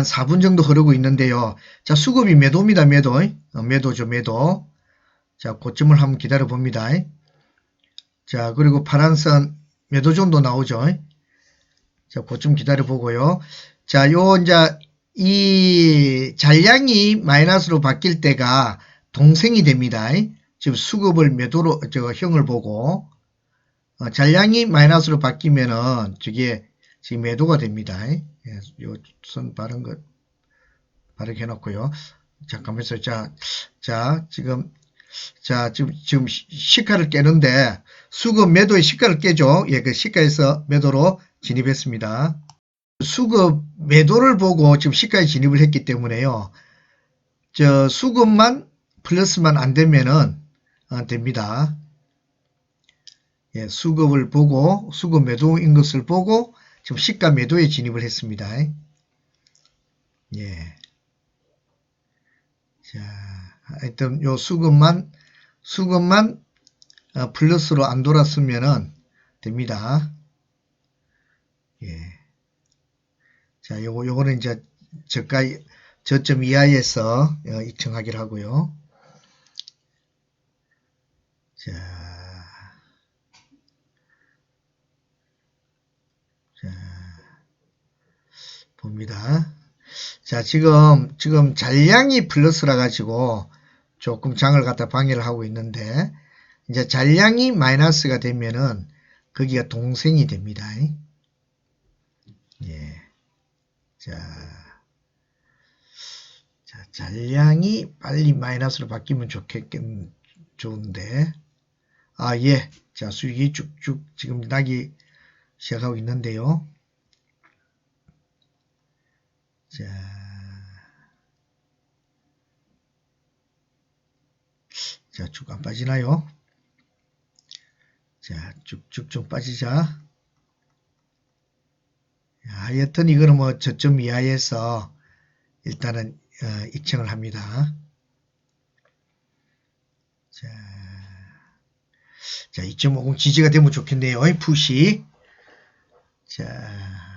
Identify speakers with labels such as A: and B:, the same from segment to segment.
A: 한 4분 정도 흐르고 있는데요. 자, 수급이 매도입니다. 매도. 어, 매도죠. 매도. 자, 고점을 한번 기다려 봅니다. 자, 그리고 파란선 매도존도 나오죠. 자, 고점 기다려 보고요. 자, 요 이제 이 잔량이 마이너스로 바뀔 때가 동생이 됩니다. 지금 수급을 매도로 저 형을 보고 어, 잔량이 마이너스로 바뀌면은 저게 지금 매도가 됩니다. 예, 요선 바른 것 바르게 해놓고요. 잠깐만요. 자, 자 지금 자 지금 지금 시- 시가를 깨는데 수급 매도의 시가를 깨죠. 예, 그 시가에서 매도로 진입했습니다. 수급 매도를 보고 지금 시가에 진입을 했기 때문에요. 저 수급만 플러스만 안 되면은 어, 됩니다. 예, 수급을 보고 수급 매도인 것을 보고 지금 시가 매도에 진입을 했습니다. 예. 자, 하여튼 요 수급만 수급만 어, 플러스로 안 돌았으면은 됩니다. 예. 자, 요거 요거는 이제 저가 저점 이하에서 어, 입증하기를 하고요. 자. 자, 봅니다. 자, 지금, 지금 잔량이 플러스라 가지고 조금 장을 갖다 방해를 하고 있는데, 이제 잔량이 마이너스가 되면은 거기가 동생이 됩니다. 예. 자, 자, 잔량이 빨리 마이너스로 바뀌면 좋겠겠, 좋은데, 아, 예. 자, 수익이 쭉쭉 지금 나기 시작하고 있는데요. 자, 자, 쭉 안 빠지나요? 자, 쭉쭉 좀 빠지자. 하여튼 이거는 뭐 저점 이하에서 일단은 어, 입증을 합니다. 자, 자, 2.50 지지가 되면 좋겠네요. 푸시. 자,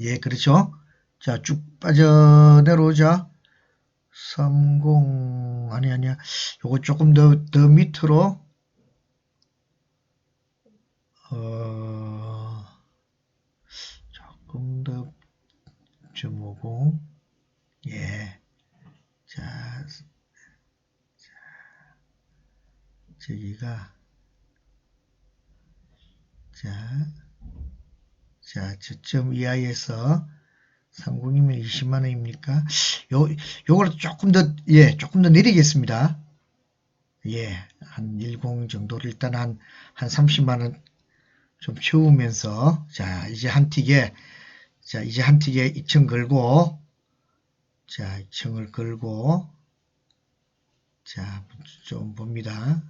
A: 예, 그렇죠. 자, 쭉 빠져 내려오자. 30, 아니, 아니야. 요거 조금 더, 더 밑으로, 어, 조금 더, 좀 오고, 예. 자, 자, 저기가, 자, 자, 저점 이하에서 상공이면 20만 원입니까? 요, 요걸 조금 더, 예, 조금 더 내리겠습니다. 예, 한 10 정도를 일단 한, 한 30만 원 좀 채우면서, 자, 이제 한 틱에, 자, 이제 한 틱에 2층 걸고, 자, 2층을 걸고, 자, 좀 봅니다.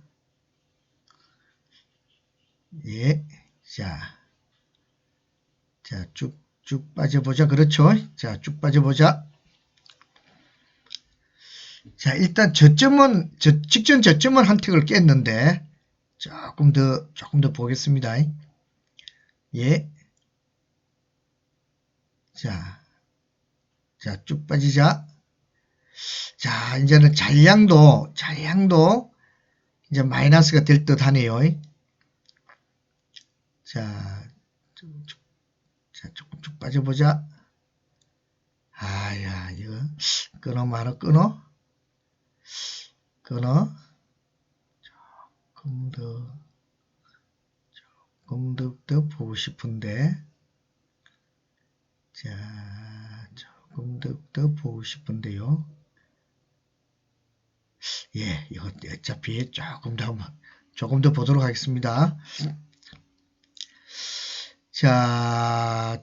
A: 예, 자, 자, 쭉, 쭉 빠져보자. 그렇죠? 자, 쭉 빠져보자. 자, 일단 저점은, 저, 직전 저점은 한 틱을 깼는데, 조금 더, 조금 더 보겠습니다. 예. 자, 자, 쭉 빠지자. 자, 이제는 잔량도, 잔량도, 이제 마이너스가 될 듯 하네요. 자, 자, 조금 쭉 빠져보자. 아야, 이거, 끊어, 말어, 끊어? 끊어? 조금 더, 조금 더, 더 보고 싶은데. 자, 조금 더, 더 보고 싶은데요. 예, 이거 어차피 조금 더, 조금 더 보도록 하겠습니다. 자,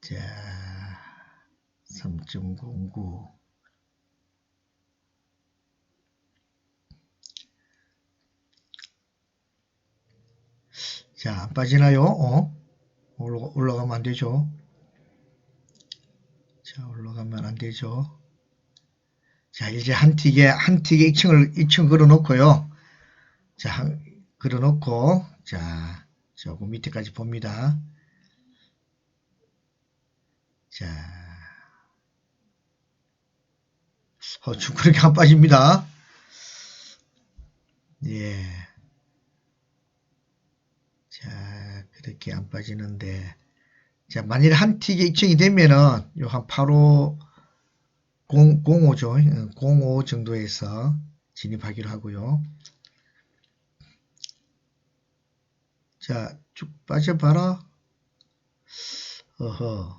A: 자, 3.09. 자, 안 빠지나요? 어? 올라, 올라가면 안 되죠. 자, 올라가면 안 되죠. 자, 이제 한 틱에, 한 틱에 2층을, 2층 걸어 놓고요. 자, 한- 그려놓고, 자, 조금 밑에까지 봅니다. 자, 어, 쭉 그렇게 안 빠집니다. 예. 자, 그렇게 안 빠지는데, 자, 만일 한 틱이 입증이 되면은, 요 한 85, 0, 05죠. 05 정도에서 진입하기로 하고요. 자, 쭉 빠져봐라. 어허.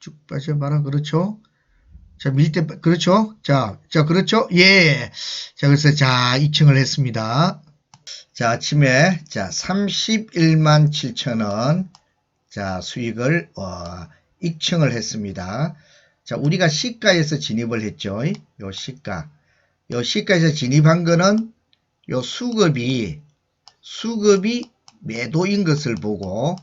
A: 쭉 빠져봐라. 그렇죠? 자, 밀 때, 그렇죠? 자, 자, 그렇죠? 예. 자, 그래서, 자, 입증을 했습니다. 자, 아침에, 자, 31만 7천원, 자, 수익을, 어, 입증을 했습니다. 자, 우리가 시가에서 진입을 했죠. 요 시가. 요 시가에서 진입한 거는, 요 수급이, 수급이 매도인 것을 보고,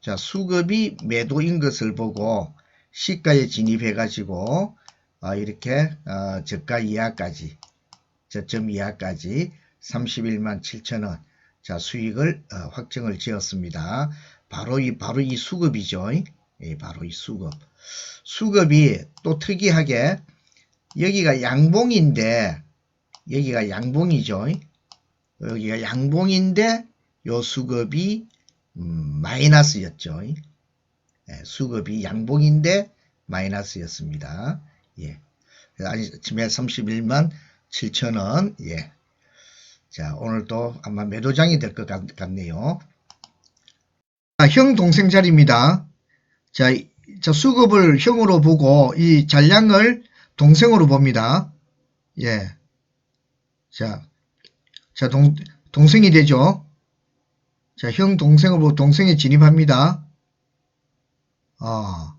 A: 자, 수급이 매도인 것을 보고, 시가에 진입해 가지고 어, 이렇게 어, 저가 이하까지 저점 이하까지 31만 7천원 자 수익을 어, 확정을 지었습니다. 바로 이 바로 이 수급이죠. 예, 바로 이 수급. 수급이 또 특이하게 여기가 양봉인데 여기가 양봉이죠. 여기가 양봉인데 요 수급이 음, 마이너스였죠. 예, 수급이 양봉인데 마이너스였습니다. 예. 아침에 31만 7천원. 예. 자, 오늘도 아마 매도장이 될 것 같네요. 자, 형 동생 자리입니다. 자, 이- 자, 수급을 형으로 보고 이 잔량을 동생으로 봅니다. 예. 자, 자, 동, 동생이 되죠. 자, 형 동생을 보고 동생에 진입합니다. 아,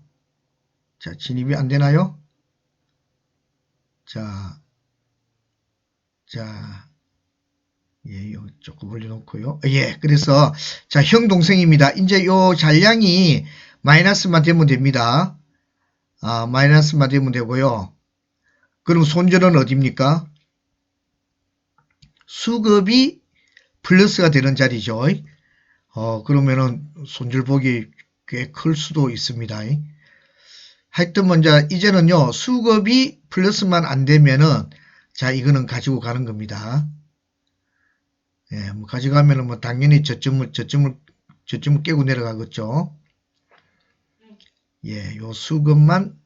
A: 자, 진입이 안 되나요? 자, 자, 예, 요 조금 올려놓고요. 예, 그래서, 자, 형 동생입니다. 이제 요 잔량이 마이너스만 되면 됩니다. 아, 마이너스만 되면 되고요. 그럼 손절은 어딥니까? 수급이 플러스가 되는 자리죠. 어, 그러면은 손절폭이 꽤 클 수도 있습니다. 하여튼 먼저 이제는요 수급이 플러스만 안 되면은 자 이거는 가지고 가는 겁니다. 예, 뭐 가져가면은 뭐 당연히 저점을 저점을 저점을 깨고 내려가겠죠. 예, 요 수급만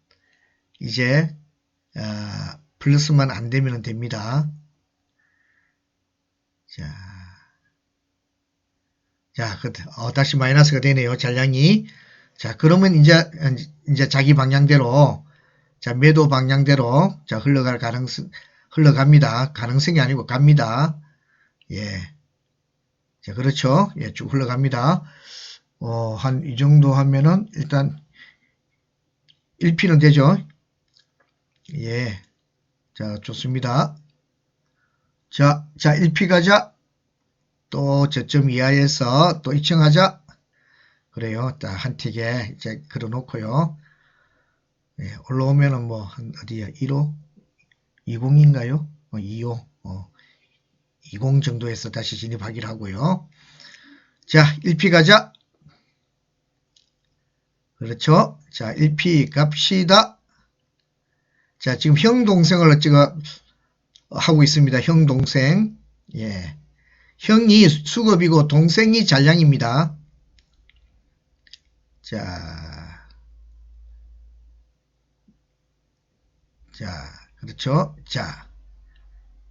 A: 이제 아, 플러스만 안 되면 됩니다. 자, 자, 그, 어, 다시 마이너스가 되네요. 잔량이. 자, 그러면 이제, 이제 자기 방향대로, 자, 매도 방향대로, 자, 흘러갈 가능성, 흘러갑니다. 가능성이 아니고 갑니다. 예. 자, 그렇죠. 예, 쭉 흘러갑니다. 어, 한, 이 정도 하면은, 일단, 1피는 되죠. 예. 자, 좋습니다. 자, 자, 1피 가자. 또 저점 이하에서 또 입증하자. 그래요. 딱 한 틱에 이제 걸어 놓고요. 예, 올라오면은 뭐, 한 어디야? 1호? 20인가요? 어, 2호? 어, 20 정도에서 다시 진입하기로 하고요. 자, 1피 가자. 그렇죠. 자, 1피 갑시다. 자, 지금 형 동생을 찍어 하고 있습니다. 형 동생. 예. 형이 수급이고 동생이 잔량입니다. 자, 자, 그렇죠. 자,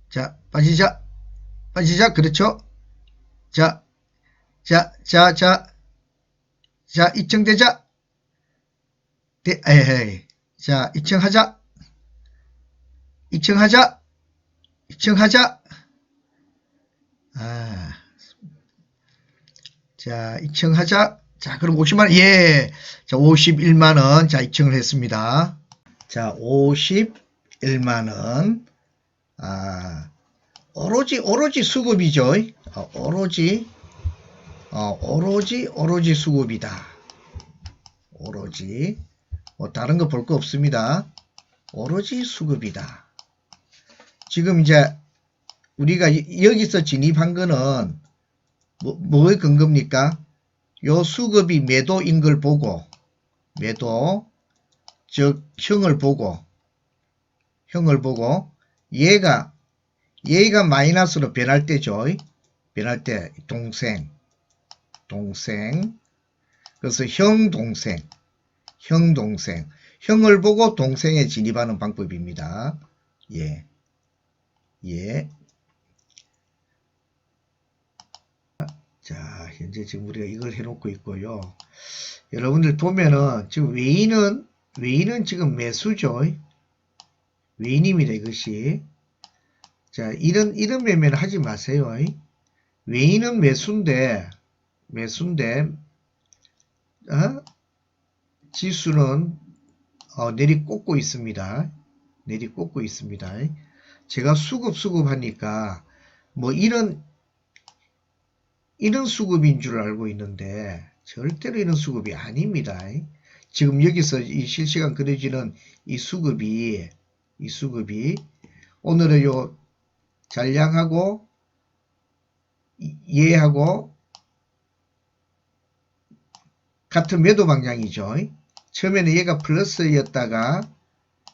A: 자, 빠지자, 빠지자, 그렇죠. 자, 자, 자, 자, 자, 입증되자. 네, 에헤이. 자, 입증하자. 입증하자. 입증하자. 아, 자, 입증하자. 자, 그럼 50만원, 예. 자, 51만원. 자, 입증을 했습니다. 자, 51만원. 아, 오로지, 오로지 수급이죠. 어, 오로지, 어, 오로지, 오로지 수급이다. 오로지. 뭐, 다른 거 볼 거 없습니다. 오로지 수급이다. 지금 이제, 우리가 이- 여기서 진입한 거는 뭐, 뭐의 근거입니까? 요 수급이 매도인 걸 보고 매도 즉 형을 보고 형을 보고 얘가 얘가 마이너스로 변할 때죠. 변할 때 동생 동생 그래서 형 동생 형 동생 형을 보고 동생에 진입하는 방법입니다. 예. 예. 자, 현재 지금 우리가 이걸 해놓고 있고요. 여러분들 보면은 지금 외인은 외인은 지금 매수죠. 외인입니다. 이것이. 자, 이런 이런 매매는 하지 마세요. 외인은 매수인데 매수인데 어? 지수는 어, 내리꽂고 있습니다. 내리꽂고 있습니다. 제가 수급 수급 하니까 뭐 이런 이런 수급인 줄 알고 있는데 절대로 이런 수급이 아닙니다. 지금 여기서 이 실시간 그려지는 이 수급이 이 수급이 오늘은 요 잔량하고 이- 얘하고 같은 매도 방향이죠. 처음에는 얘가 플러스였다가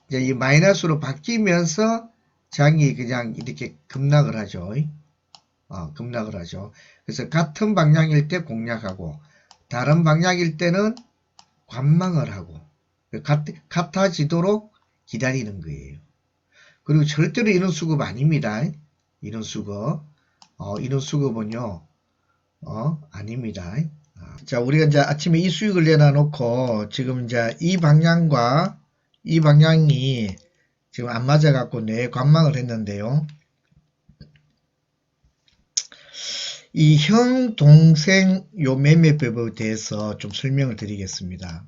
A: 이제 이 마이너스로 바뀌면서 장이 그냥 이렇게 급락을 하죠. 어, 급락을 하죠. 그래서 같은 방향일 때 공략하고 다른 방향일 때는 관망을 하고 같, 같아지도록 기다리는 거예요. 그리고 절대로 이런 수급 아닙니다. 이런 수급. 어, 이런 수급은요. 어, 아닙니다. 아, 자, 우리가 이제 아침에 이 수익을 내놔 놓고 지금 이제 이 방향과 이 방향이 지금 안 맞아갖고 내 관망을 했는데요. 이 형, 동생 요 매매법에 대해서 좀 설명을 드리겠습니다.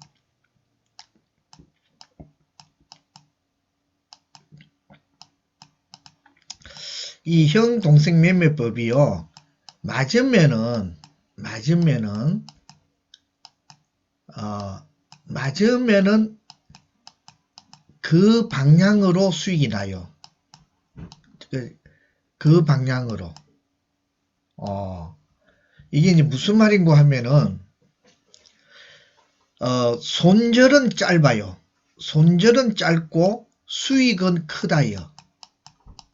A: 이 형, 동생 매매법이요. 맞으면은, 맞으면은, 어, 맞으면은 그 방향으로 수익이 나요. 그, 그 방향으로. 어, 이게 이제 무슨 말인고 하면은, 어, 손절은 짧아요. 손절은 짧고 수익은 크다요.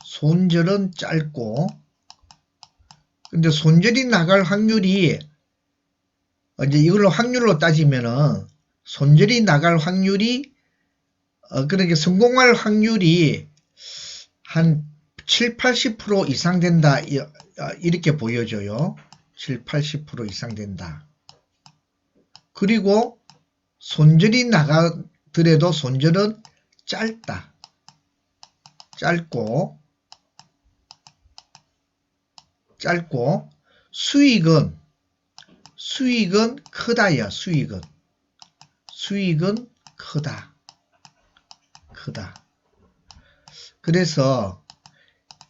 A: 손절은 짧고, 근데 손절이 나갈 확률이, 어, 이제 이걸로 확률로 따지면은, 손절이 나갈 확률이, 어, 그러니까 성공할 확률이 한 7, 80% 이상 된다. 이- 어, 이렇게 보여져요. 7, 80% 이상 된다. 그리고 손절이 나가더라도 손절은 짧다. 짧고, 짧고, 수익은, 수익은 크다야, 수익은. 수익은 크다. 크다. 그래서,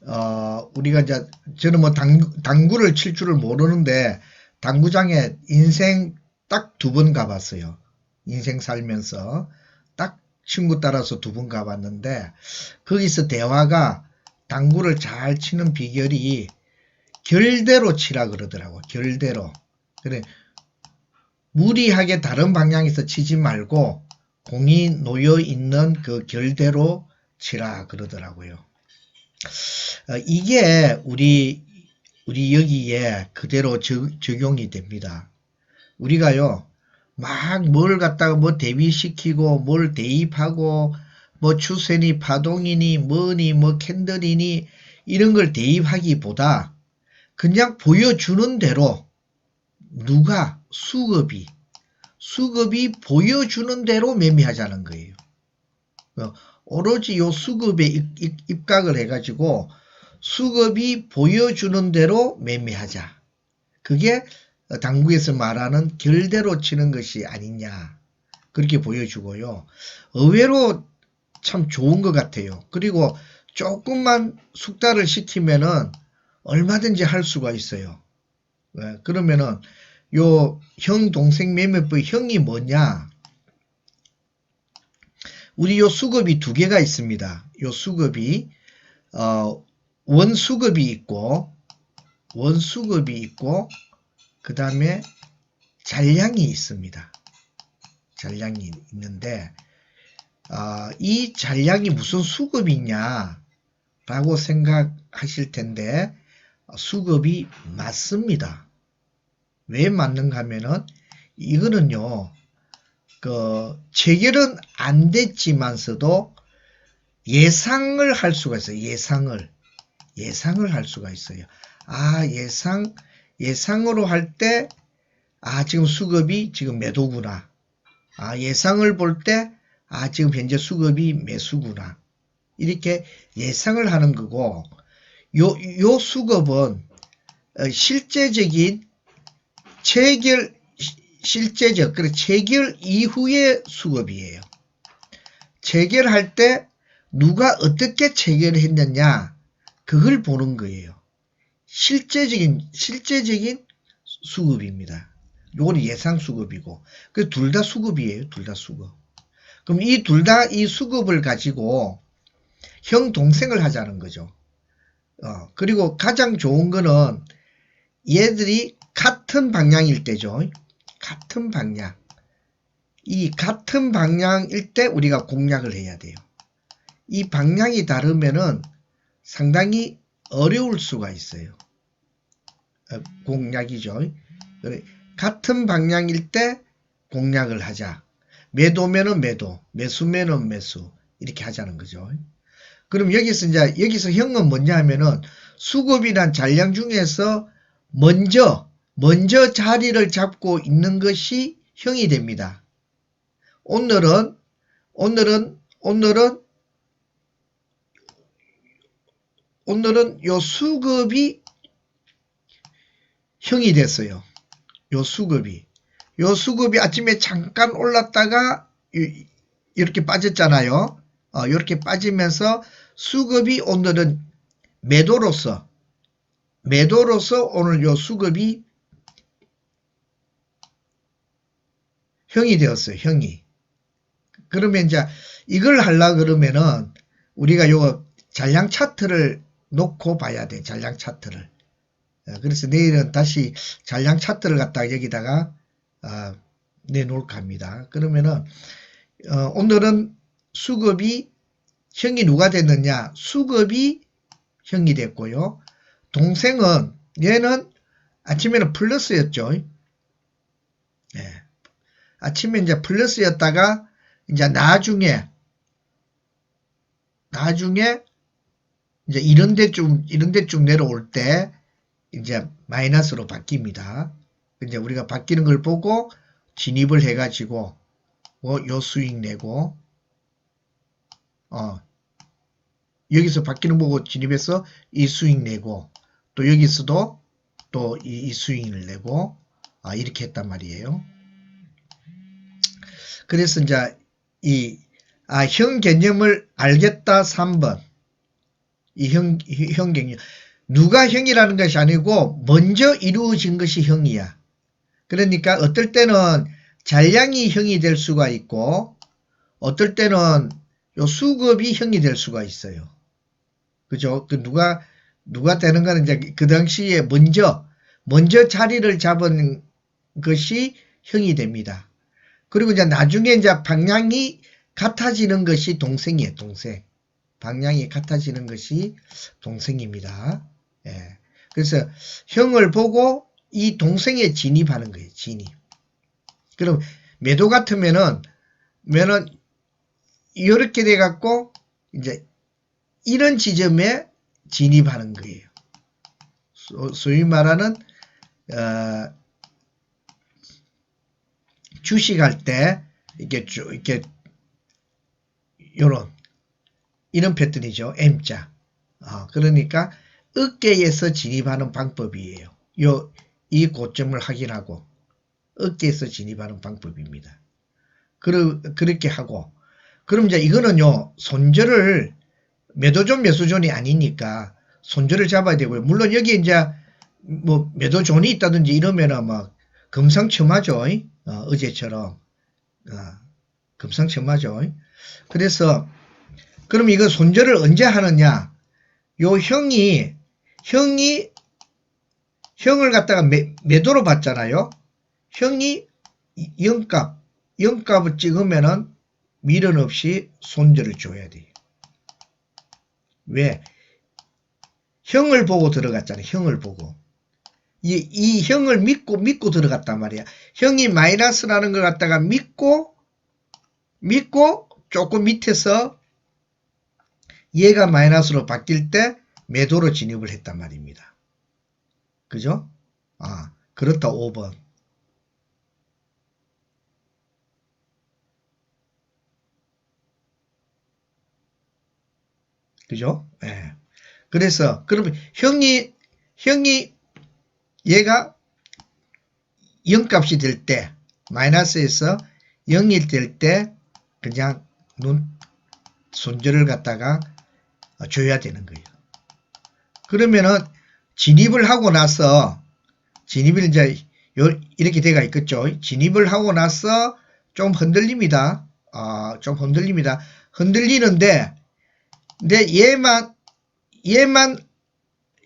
A: 어, 우리가 이제, 저는 뭐 당구, 당구를 칠 줄을 모르는데, 당구장에 인생 딱 두 번 가봤어요. 인생 살면서. 딱 친구 따라서 두 번 가봤는데, 거기서 대화가 당구를 잘 치는 비결이 결대로 치라 그러더라고. 결대로. 그래. 무리하게 다른 방향에서 치지 말고 공이 놓여 있는 그 결대로 치라 그러더라고요. 어, 이게 우리 우리 여기에 그대로 적, 적용이 됩니다. 우리가요 막 뭘 갖다가 뭐 대비시키고 뭘 대입하고 뭐 추세니 파동이니 뭐니 뭐 캔들이니 이런 걸 대입하기보다 그냥 보여주는 대로 누가 수급이 수급이 보여주는 대로 매매하자는 거예요. 어, 오로지 요 수급에 입, 입, 입각을 해가지고 수급이 보여주는 대로 매매하자. 그게 당구에서 말하는 결대로 치는 것이 아니냐. 그렇게 보여주고요. 의외로 참 좋은 것 같아요. 그리고 조금만 숙달을 시키면은 얼마든지 할 수가 있어요. 왜? 그러면은 요 형 동생 매매법 형이 뭐냐? 우리 요 수급이 두 개가 있습니다. 요 수급이 어 원수급이 있고 원수급이 있고 그 다음에 잔량이 있습니다. 잔량이 있는데 아, 이 잔량이 무슨 수급이냐 라고 생각하실 텐데 수급이 맞습니다. 왜 맞는가 하면은 이거는요 그 체결은 안 됐지만서도 예상을 할 수가 있어요. 예상을 예상을 할 수가 있어요. 아 예상 예상으로 할 때 아 지금 수급이 지금 매도구나. 아 예상을 볼 때 아 지금 현재 수급이 매수구나. 이렇게 예상을 하는 거고 요, 요 수급은 어, 실제적인 체결 시- 실제적 그래 체결 이후의 수급이에요. 체결할 때 누가 어떻게 체결했느냐 그걸 보는 거예요. 실제적인 실제적인 수급입니다. 요거는 예상 수급이고 그 둘 다 수급이에요. 둘 다 수급. 그럼 이 둘 다 이 수급을 가지고 형 동생을 하자는 거죠. 어, 그리고 가장 좋은 거는 얘들이 같은 방향일 때죠. 같은 방향. 이 같은 방향일 때 우리가 공략을 해야 돼요. 이 방향이 다르면은 상당히 어려울 수가 있어요. 어, 공략이죠. 같은 방향일 때 공략을 하자. 매도면은 매도, 매수면은 매수 이렇게 하자는 거죠. 그럼 여기서 이제 여기서 형은 뭐냐 하면은 수급이란 잔량 중에서 먼저 먼저 자리를 잡고 있는 것이 형이 됩니다. 오늘은 오늘은 오늘은 오늘은 요 수급이 형이 됐어요. 요 수급이 요 수급이 아침에 잠깐 올랐다가 이- 이렇게 빠졌잖아요. 어, 이렇게 빠지면서 수급이 오늘은 매도로서 매도로서 오늘 요 수급이 형이 되었어요. 형이. 그러면 이제 이걸 하려 그러면은 우리가 요 잔량 차트를 놓고 봐야 돼. 잔량 차트를. 어, 그래서 내일은 다시 잔량 차트를 갖다가 여기다가 아, 내놓을까 합니다. 그러면은 어, 오늘은 수급이 형이 누가 됐느냐? 수급이 형이 됐고요. 동생은 얘는 아침에는 플러스였죠. 예. 아침에 이제 플러스였다가 이제 나중에 나중에 이제 이런 데쯤 이런 데쯤 내려올 때 이제 마이너스로 바뀝니다. 이제 우리가 바뀌는 걸 보고 진입을 해가지고 뭐요 수익 내고 어 여기서 바뀌는 거 보고 진입해서 이 수익 내고 또 여기서도 또 이 수익을 내고 아 이렇게 했단 말이에요. 그래서 이제 이 아, 형 개념을 알겠다 3번. 이 형, 형 개념. 누가 형이라는 것이 아니고 먼저 이루어진 것이 형이야. 그러니까 어떨 때는 잔량이 형이 될 수가 있고 어떨 때는 요 수급이 형이 될 수가 있어요. 그죠? 그 누가 누가 되는 거는 이제 그 당시에 먼저 먼저 자리를 잡은 것이 형이 됩니다. 그리고 이제 나중에 이제 방향이 같아지는 것이 동생이에요, 동생. 방향이 같아지는 것이 동생입니다. 예. 그래서 형을 보고 이 동생에 진입하는 거예요, 진입. 그럼 매도 같으면은, 면은, 이렇게 돼갖고, 이제, 이런 지점에 진입하는 거예요. 소, 소위 말하는, 어, 주식할 때, 이렇게 쭉, 이렇게, 요런, 이런 패턴이죠. M자. 어, 그러니까, 어깨에서 진입하는 방법이에요. 요, 이 고점을 확인하고, 어깨에서 진입하는 방법입니다. 그러, 그렇게 하고, 그럼 이제 이거는요, 손절을, 매도존, 매수존이 아니니까, 손절을 잡아야 되고요. 물론 여기 이제, 뭐, 매도존이 있다든지 이러면은 막, 금상첨화죠. 어, 제처럼 어, 금상첨화죠. 그래서, 그럼 이거 손절을 언제 하느냐? 요 형이 형이 형을 갖다가 매, 매도로 봤잖아요. 형이 0값 0값을 찍으면은 미련 없이 손절을 줘야 돼요. 왜? 형을 보고 들어갔잖아요. 형을 보고. 이, 이 형을 믿고 믿고 들어갔단 말이야. 형이 마이너스라는 걸 갖다가 믿고 믿고 조금 밑에서 얘가 마이너스로 바뀔 때 매도로 진입을 했단 말입니다. 그죠? 아, 그렇다 5번. 그죠? 예. 그래서 그러면 형이 형이 얘가 0값이 될 때 마이너스에서 0이 될 때 그냥 눈 손절을 갖다가 줘야 되는 거예요. 그러면은 진입을 하고 나서 진입을 이제 요- 이렇게 돼가 있겠죠. 진입을 하고 나서 좀 흔들립니다. 아, 좀 흔들립니다. 흔들리는데 근데 얘만 얘만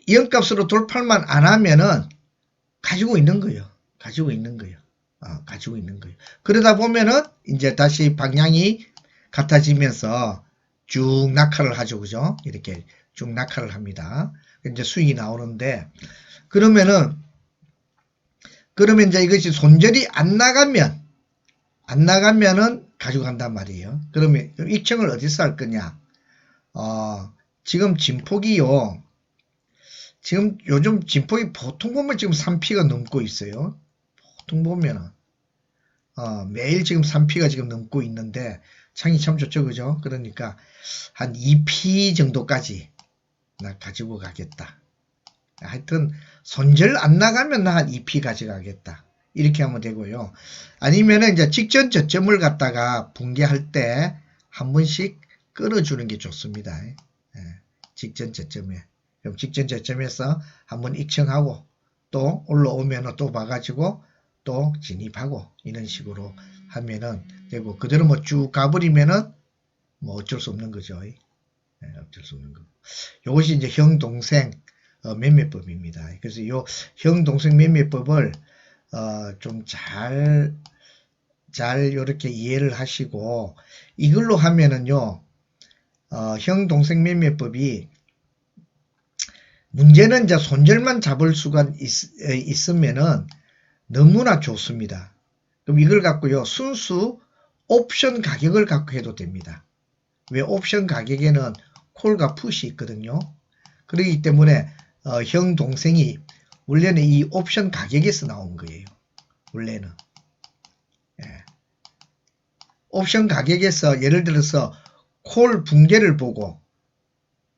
A: 0값으로 돌파만 안 하면은 가지고 있는 거예요. 가지고 있는 거예요. 어, 가지고 있는 거예요. 그러다 보면은 이제 다시 방향이 같아지면서 쭉 낙하를 하죠. 그죠? 이렇게 쭉 낙하를 합니다. 이제 수익이 나오는데 그러면은 그러면 이제 이것이 손절이 안 나가면 안 나가면은 가지고 간단 말이에요. 그러면 입청을 어디서 할 거냐? 어, 지금 진폭이요. 지금 요즘 진폭이 보통 보면 지금 3피가 넘고 있어요. 보통 보면은 어, 매일 지금 3피가 지금 넘고 있는데 창이 참 좋죠, 그죠? 그러니까 한 2피 정도까지 나 가지고 가겠다. 하여튼 손절 안 나가면 나 한 2피 가져가겠다. 이렇게 하면 되고요. 아니면은 이제 직전 저점을 갖다가 붕괴할 때 한 번씩 끌어주는 게 좋습니다. 예, 직전 저점에. 직전 저점에서 한번 익청하고 또 올라오면 또 봐가지고 또 진입하고 이런 식으로 하면은 되고 그대로 뭐 쭉 가버리면은 뭐 어쩔 수 없는 거죠. 예, 어쩔 수 없는 거. 요것이 이제 형 동생 어, 매매법입니다. 그래서 요형 동생 매매법을 어, 좀잘 잘 이렇게 이해를 하시고 이걸로 하면은요 어, 형 동생 매매법이 문제는 이제 손절만 잡을 수가 있, 에, 있으면은 너무나 좋습니다. 그럼 이걸 갖고요 순수 옵션 가격을 갖고 해도 됩니다. 왜 옵션 가격에는 콜과 풋이 있거든요. 그렇기 때문에 어, 형 동생이 원래는 이 옵션 가격에서 나온 거예요. 원래는. 예. 옵션 가격에서 예를 들어서 콜 붕괴를 보고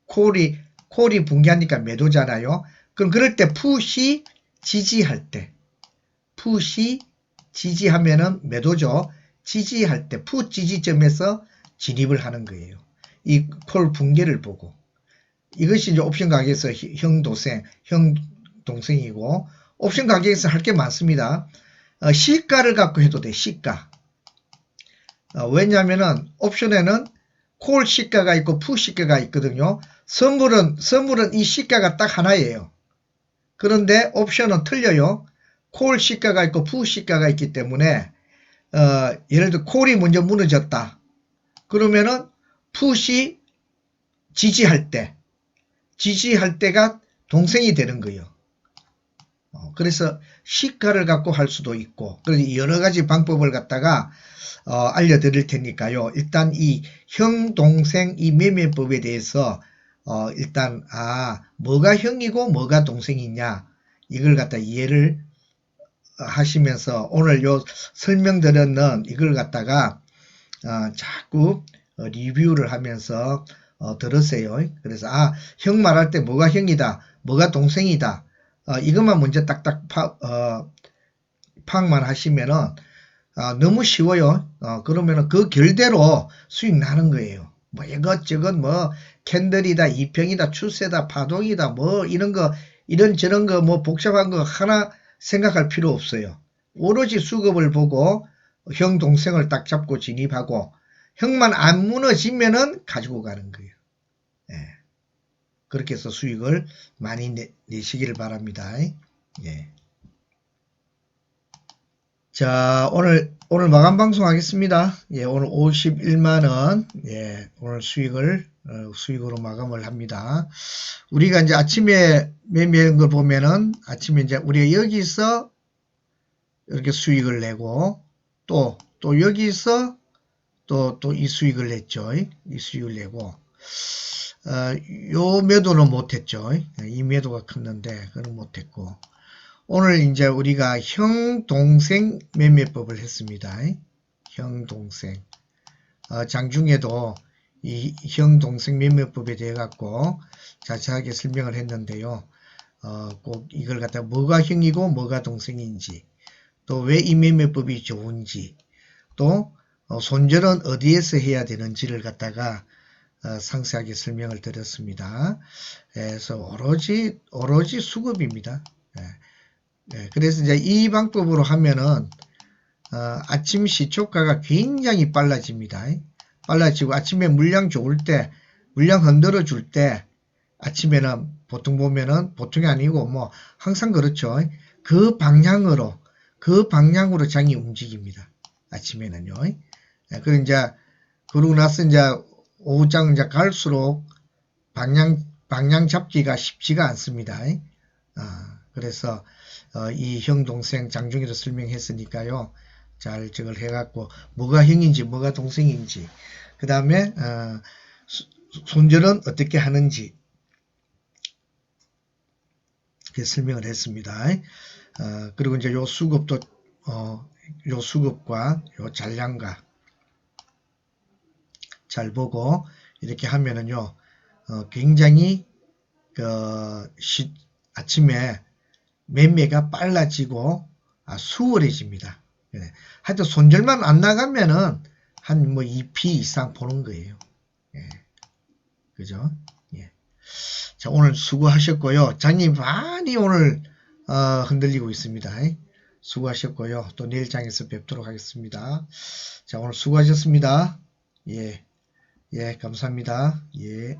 A: 콜이 콜이 붕괴하니까 매도잖아요. 그럼 그럴 때 풋이 지지할 때 풋이 지지하면은 매도죠. 지지할 때풋 지지점에서 진입을 하는 거예요. 이 콜 붕괴를 보고 이것이 이제 옵션 가격에서 히- 형 동생, 형 동생이고 옵션 가격에서 할 게 많습니다. 어, 시가를 갖고 해도 돼. 시가. 어, 왜냐하면은 옵션에는 콜 시가가 있고 푸 시가가 있거든요. 선물은 선물은 이 시가가 딱 하나예요. 그런데 옵션은 틀려요. 콜 시가가 있고 푸 시가가 있기 때문에 어, 예를 들어 콜이 먼저 무너졌다. 그러면은 푸시 지지할 때 지지할 때가 동생이 되는 거예요. 어, 그래서 시가를 갖고 할 수도 있고 그래서 여러 가지 방법을 갖다가 어, 알려드릴 테니까요. 일단 이 형 동생 이 매매법에 대해서 어, 일단 아 뭐가 형이고 뭐가 동생이냐 이걸 갖다 이해를 하시면서 오늘 요 설명드렸는 이걸 갖다가 어, 자꾸 어, 리뷰를 하면서 어, 들으세요. 그래서 아 형 말할 때 뭐가 형이다, 뭐가 동생이다. 어, 이것만 먼저 딱딱 파, 어, 파악만 하시면은 아, 너무 쉬워요. 어, 그러면은 그 결대로 수익 나는 거예요. 뭐 이것저것 뭐 캔들이다, 이평이다, 추세다, 파동이다, 뭐 이런 거 이런 저런 거 뭐 복잡한 거 하나 생각할 필요 없어요. 오로지 수급을 보고 형 동생을 딱 잡고 진입하고 형만 안 무너지면은 가지고 가는 거예요. 예. 그렇게 해서 수익을 많이 내, 내시기를 바랍니다. 예. 자, 오늘, 오늘 마감 방송 하겠습니다. 예, 오늘 51만원, 예, 오늘 수익을, 어, 수익으로 마감을 합니다. 우리가 이제 아침에 매매한 걸 보면은 아침에 이제 우리가 여기서 이렇게 수익을 내고 또, 또 여기서 또, 또 이 수익을 냈죠. 이 수익을 내고, 어, 요 매도는 못했죠. 이 매도가 컸는데, 그건 못했고. 오늘 이제 우리가 형, 동생 매매법을 했습니다. 형, 동생. 어, 장중에도 이 형, 동생 매매법에 대해 갖고 자세하게 설명을 했는데요. 어, 꼭 이걸 갖다 뭐가 형이고 뭐가 동생인지, 또 왜 이 매매법이 좋은지, 또 어, 손절은 어디에서 해야 되는지를 갖다가 어, 상세하게 설명을 드렸습니다. 예, 그래서 오로지 오로지 수급입니다. 예. 예, 그래서 이제 이 방법으로 하면은 어, 아침 시초가가 굉장히 빨라집니다. 빨라지고 아침에 물량 좋을 때 물량 흔들어 줄 때 아침에는 보통 보면은 보통이 아니고 뭐 항상 그렇죠. 그 방향으로 그 방향으로 장이 움직입니다. 아침에는요. 예, 그리고 이제 그러고 나서 이제 오후장 이제 갈수록 방향 방향 잡기가 쉽지가 않습니다. 아, 그래서 어, 이 형 동생 장중에도 설명했으니까요. 잘 저걸 해갖고 뭐가 형인지 뭐가 동생인지 그 다음에 어, 수- 손절은 어떻게 하는지 이렇게 설명을 했습니다. 어, 그리고 이제 요 수급도 어, 요 수급과 요 잔량과 잘 보고 이렇게 하면은요 어, 굉장히 그 시- 아침에 매매가 빨라지고 아, 수월해집니다. 예. 하여튼 손절만 안 나가면은 한 뭐 2p 이상 보는 거예요. 예. 그죠? 예. 자, 오늘 수고하셨고요. 장님 많이 오늘 어, 흔들리고 있습니다. 수고하셨고요. 또 내일 장에서 뵙도록 하겠습니다. 자, 오늘 수고하셨습니다. 예. 예, 감사합니다. 예.